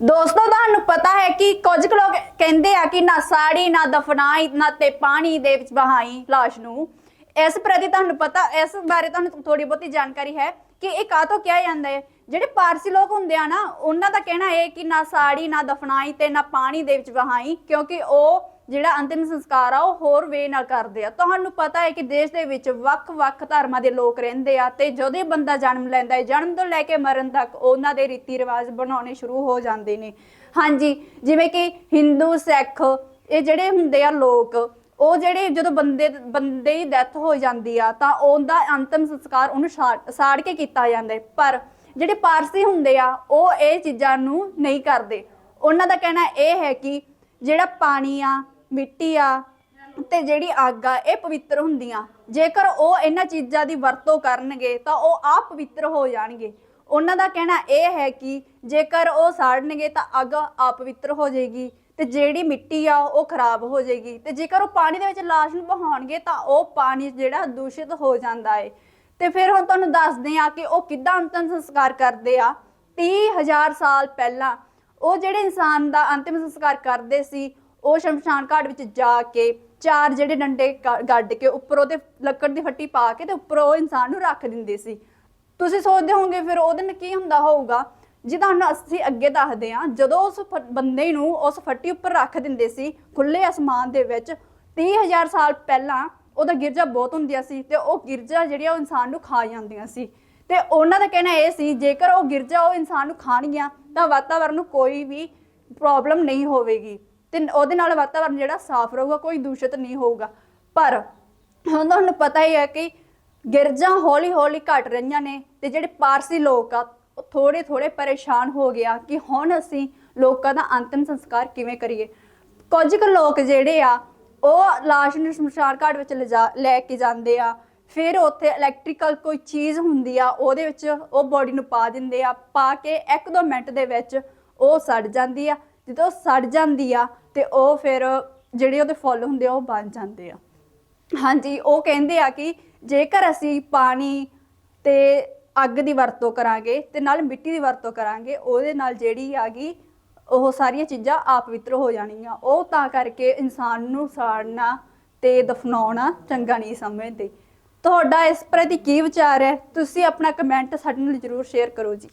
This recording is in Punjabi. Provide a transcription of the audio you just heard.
ਦੋਸਤੋ, ਤੁਹਾਨੂੰ ਪਤਾ ਹੈ ਕਿ ਕੁਝ ਕੁ ਲੋਕ ਕਹਿੰਦੇ ਆ ਕਿ ਨਾ ਸਾੜੀ, ਨਾ ਦਫਨਾਈ, ਨਾ ਤੇ ਪਾਣੀ ਦੇ ਵਿੱਚ ਬਹਾਈ ਲਾਸ਼ ਨੂੰ। ਇਸ ਪ੍ਰਤੀ ਤੁਹਾਨੂੰ ਪਤਾ, ਇਸ ਬਾਰੇ ਤੁਹਾਨੂੰ ਥੋੜੀ ਬਹੁਤੀ ਜਾਣਕਾਰੀ ਹੈ ਕਿ ਇਹ ਕਾਹਤੋਂ ਕਿਹਾ ਜਾਂਦਾ ਹੈ? ਜਿਹੜੇ ਪਾਰਸੀ ਲੋਕ ਹੁੰਦੇ ਆ ਨਾ, ਉਹਨਾਂ ਦਾ ਕਹਿਣਾ ਇਹ ਕਿ ਨਾ ਸਾੜੀ, ਨਾ ਦਫਨਾਈ ਤੇ ਨਾ ਪਾਣੀ ਦੇ ਵਿੱਚ ਵਹਾਈ, ਕਿਉਂਕਿ ਉਹ ਜਿਹੜਾ ਅੰਤਿਮ ਸੰਸਕਾਰ ਆ, ਉਹ ਹੋਰ ਵੇ ਨਾਲ ਕਰਦੇ ਆ। ਤੁਹਾਨੂੰ ਪਤਾ ਹੈ ਕਿ ਦੇਸ਼ ਦੇ ਵਿੱਚ ਵੱਖ-ਵੱਖ ਧਰਮਾਂ ਦੇ ਲੋਕ ਰਹਿੰਦੇ ਆ ਤੇ ਜਦੋਂ ਬੰਦਾ ਜਨਮ ਲੈਂਦਾ ਹੈ, ਜਨਮ ਤੋਂ ਲੈ ਕੇ ਮਰਨ ਤੱਕ ਉਹਨਾਂ ਦੇ ਰੀਤੀ ਰਿਵਾਜ ਬਣਾਉਣੇ ਸ਼ੁਰੂ ਹੋ ਜਾਂਦੇ ਨੇ। ਹਾਂਜੀ, ਜਿਵੇਂ ਕਿ ਹਿੰਦੂ ਸਿੱਖ ਇਹ ਜਿਹੜੇ ਹੁੰਦੇ ਆ ਲੋਕ, ਉਹ ਜਿਹੜੇ ਜਦੋਂ ਬੰਦੇ ਬੰਦੇ ਦੀ ਡੈਥ ਹੋ ਜਾਂਦੀ ਆ, ਤਾਂ ਉਹਦਾ ਅੰਤਿਮ ਸੰਸਕਾਰ ਉਹਨੂੰ ਸਾੜ- ਸਾੜ ਕੇ ਕੀਤਾ ਜਾਂਦਾ ਹੈ। ਪਰ ਜਿਹੜੇ ਪਾਰਸੀ ਹੁੰਦੇ ਆ, ਉਹ ਇਹ ਚੀਜ਼ਾਂ ਨੂੰ ਨਹੀਂ ਕਰਦੇ। ਉਹਨਾਂ ਦਾ ਕਹਿਣਾ ਇਹ ਹੈ ਕਿ ਜਿਹੜਾ ਪਾਣੀ ਆ ਮਿੱਟੀ ਆ ਤੇ ਜਿਹੜੀ ਅੱਗ ਆ, ਇਹ ਪਵਿੱਤਰ ਹੁੰਦੀਆਂ। ਜੇਕਰ ਉਹ ਇਹਨਾਂ ਚੀਜ਼ਾਂ ਦੀ ਵਰਤੋਂ ਕਰਨਗੇ, ਤਾਂ ਉਹ ਆਪ ਪਵਿੱਤਰ ਹੋ ਜਾਣਗੇ। ਉਹਨਾਂ ਦਾ ਕਹਿਣਾ ਇਹ ਹੈ ਕਿ ਜੇਕਰ ਉਹ ਸਾੜਨਗੇ, ਤਾਂ ਅੱਗ ਆਪਵਿੱਤਰ ਹੋ ਜਾਏਗੀ ਤੇ ਜਿਹੜੀ ਮਿੱਟੀ ਆ, ਉਹ ਖਰਾਬ ਹੋ ਜਾਏਗੀ। ਤੇ ਜੇਕਰ ਉਹ ਪਾਣੀ ਦੇ ਵਿੱਚ ਲਾਸ਼ ਨੂੰ ਬਹਾਉਣਗੇ ਤਾਂ ਉਹ ਪਾਣੀ ਜਿਹੜਾ ਦੂਸ਼ਿਤ ਹੋ ਜਾਂਦਾ ਏ। ਤੇ ਫਿਰ ਹੁਣ ਤੁਹਾਨੂੰ ਦੱਸਦੇ ਆ ਕਿ ਉਹ ਕਿੱਦਾਂ ਅੰਤਿਮ ਸੰਸਕਾਰ ਕਰਦੇ ਆ। 30000 ਸਾਲ ਪਹਿਲਾਂ ਉਹ ਜਿਹੜੇ ਇਨਸਾਨ ਦਾ ਅੰਤਿਮ ਸੰਸਕਾਰ ਕਰਦੇ ਸੀ ਉਹ ਸ਼ਮਸ਼ਾਨ ਘਾਟ ਵਿੱਚ ਜਾ ਕੇ ਚਾਰ ਜਿਹੜੇ ਡੰਡੇ ਕ- ਗੱਡ ਕੇ ਉੱਪਰੋਂ ਉਹਦੇ ਲੱਕੜ ਦੀ ਫੱਟੀ ਪਾ ਕੇ ਤੇ ਉੱਪਰੋਂ ਉਹ ਇਨਸਾਨ ਨੂੰ ਰੱਖ ਦਿੰਦੇ ਸੀ। ਤੁਸੀਂ ਸੋਚਦੇ ਹੋਵੋਗੇ ਫਿਰ ਉਹਦੇ ਨਾਲ ਕੀ ਹੁੰਦਾ ਹੋਊਗਾ? ਜੇ ਤੁਹਾਨੂੰ ਅਸੀਂ ਅੱਗੇ ਦੱਸਦੇ ਆ ਜਦੋਂ ਉਸ ਫ- ਬੰਦੇ ਨੂੰ ਉਸ ਫੱਟੀ ਉੱਪਰ ਰੱਖ ਦਿੰਦੇ ਸੀ ਖੁੱਲੇ ਅਸਮਾਨ ਦੇ ਵਿੱਚ 30000 ਸਾਲ ਪਹਿਲਾਂ ਉਹਦਾ ਗਿਰਜਾ ਬਹੁਤ ਹੁੰਦੀਆਂ ਸੀ ਤੇ ਉਹ ਗਿਰਜਾ ਜਿਹੜੀਆਂ ਉਹ ਇਨਸਾਨ ਨੂੰ ਖਾ ਜਾਂਦੀਆਂ ਸੀ। ਤੇ ਉਹਨਾਂ ਦਾ ਕਹਿਣਾ ਇਹ ਸੀ, ਜੇਕਰ ਉਹ ਗਿਰਜਾ ਉਹ ਇਨਸਾਨ ਨੂੰ ਖਾਣਗੀਆਂ, ਤਾਂ ਵਾਤਾਵਰਨ ਨੂੰ ਕੋਈ ਵੀ ਪ੍ਰੋਬਲਮ ਨਹੀਂ ਹੋਵੇਗੀ। ਤੇ ਉਹਦੇ ਨਾਲ ਵਾਤਾਵਰਨ ਜਿਹੜਾ ਸਾਫ਼ ਰਹੂਗਾ, ਕੋਈ ਦੂਸ਼ਿਤ ਨਹੀਂ ਹੋਊਗਾ। ਪਰ ਹੁਣ ਤੁਹਾਨੂੰ ਪਤਾ ਹੀ ਹੈ ਕਿ ਗਿਰਜਾਂ ਹੌਲੀ ਹੌਲੀ ਘਟ ਰਹੀਆਂ ਨੇ ਤੇ ਜਿਹੜੇ ਪਾਰਸੀ ਲੋਕ ਆ, ਉਹ ਥੋੜੇ ਥੋੜੇ ਪਰੇਸ਼ਾਨ ਹੋ ਗਿਆ ਕਿ ਹੁਣ ਅਸੀਂ ਲੋਕਾਂ ਦਾ ਅੰਤਿਮ ਸੰਸਕਾਰ ਕਿਵੇਂ ਕਰੀਏ। ਕੁਝ ਕੁ ਲੋਕ ਜਿਹੜੇ ਆ, ਉਹ ਲਾਸ਼ ਨੂੰ ਸ਼ਮਸ਼ਾਨ ਘਾਟ ਵਿੱਚ ਲਿਜਾ, ਲੈ ਕੇ ਜਾਂਦੇ ਆ। ਫਿਰ ਉੱਥੇ ਇਲੈਕਟ੍ਰੀਕਲ ਕੋਈ ਚੀਜ਼ ਹੁੰਦੀ ਆ, ਉਹਦੇ ਵਿੱਚ ਉਹ ਬੋਡੀ ਨੂੰ ਪਾ ਦਿੰਦੇ ਆ, ਪਾ ਕੇ 1-2 ਮਿੰਟ ਦੇ ਵਿੱਚ ਉਹ ਸੜ ਜਾਂਦੀ ਆ। ਜਦੋਂ ਸੜ ਜਾਂਦੀ ਆ ਤੇ ਉਹ ਫਿਰ ਜਿਹੜੇ ਉਹਦੇ ਫੁੱਲ ਹੁੰਦੇ ਆ, ਉਹ ਬਣ ਜਾਂਦੇ ਆ। ਹਾਂਜੀ, ਉਹ ਕਹਿੰਦੇ ਆ ਕਿ ਜੇਕਰ ਅਸੀਂ ਪਾਣੀ ਤੇ ਅੱਗ ਦੀ ਵਰਤੋਂ ਕਰਾਂਗੇ ਤੇ ਨਾਲ ਮਿੱਟੀ ਦੀ ਵਰਤੋਂ ਕਰਾਂਗੇ, ਉਹਦੇ ਨਾਲ ਜਿਹੜੀ ਆਗੀ ਉਹ ਸਾਰੀਆਂ ਚੀਜ਼ਾਂ ਆਪਵਿੱਤਰ ਹੋ ਜਾਣਗੀਆਂ ਉਹ ਤਾਂ ਕਰਕੇ ਇਨਸਾਨ ਨੂੰ ਸਾੜਨਾ ਤੇ ਦਫਨਾਉਣਾ ਚੰਗਾ ਨਹੀਂ ਸਮਝਦੇ। ਤੁਹਾਡਾ ਇਸ ਪ੍ਰਤੀ ਕੀ ਵਿਚਾਰ ਹੈ? ਤੁਸੀਂ ਆਪਣਾ ਕਮੈਂਟ ਸਾਡੇ ਨਾਲ ਜ਼ਰੂਰ ਸ਼ੇਅਰ ਕਰੋ ਜੀ।